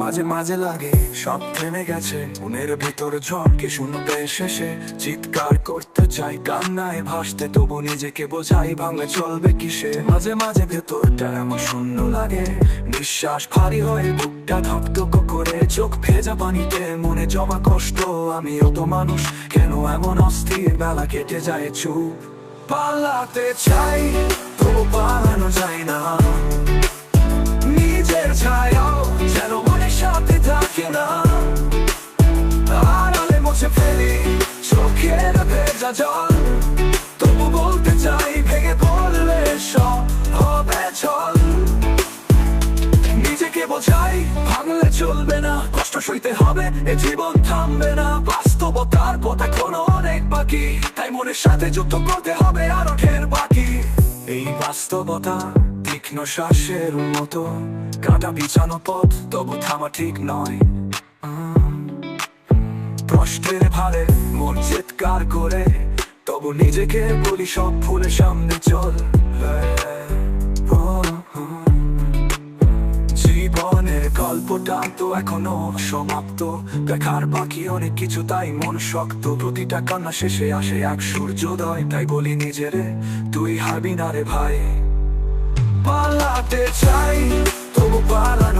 মাঝে মাঝে লাগে। সব থেমে গেছে, মনের ভিতর ঝড়কে শুনতে শেষে। চিৎকার করতে চাই, কান্নায় ভাসতে তবু নিজেকে বোঝাই, ভাঙলে চলবে কিসে? মাঝে মাঝে ভেতরটা এমন শূন্য লাগে। নিঃশ্বাস ভারী হয়ে বুকটা ধকধক করে চোখ ভেজা পানিতে মনে জমা কষ্ট। আমিও তো মানুষ, কেন এমন অস্থির বেলা কেটে যায় চুপ? পালাতে চাই, তবু পালানো যায় না। জল তবু বলতে চাই ভেঙে পড়লে সব হবে চল নিজেকে বোঝাই ভাঙলে চলবে না, কষ্ট সইতে হবে, এ জীবন থামবে না। বাস্তবতার পথ এখনও অনেক বাকি, তাই মনের সাথে যুদ্ধ করতে হবে আরও ঢের বাকি। এই বাস্তবতা তীক্ষ্ণ শ্বাসের মতো, কাটা বিছানো পথ, তবু থামা ঠিক নয়। প্রশ্নের ভারে মন চিৎকার করে তবু নিজেকে বলি সব ভুলে সামনে চল। জীবনের গল্পটা তো এখনও সমাপ্ত। দেখার বাকি অনেক কিছু তাই মন শক্ত। প্রতিটা কান্না শেষে আসে এক সূর্যোদয়। তাই বলি নিজেরে, তুই হারবি না রে ভাই। পালাতে চাই, তবু পালানো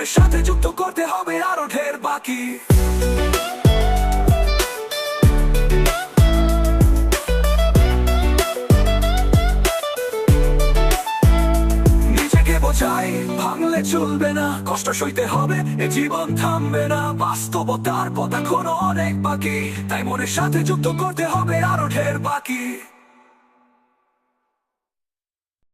তাই সাথে যুক্ত করতে হবে আরও ঢের বাকি। ভাঙলে চলবে না, কষ্ট সইতে হবে, এ জীবন থামবে না, বাস্তবতার পথ এখনও অনেক বাকি। তাই মনের সাথে যুক্ত করতে হবে আরও ঢের বাকি।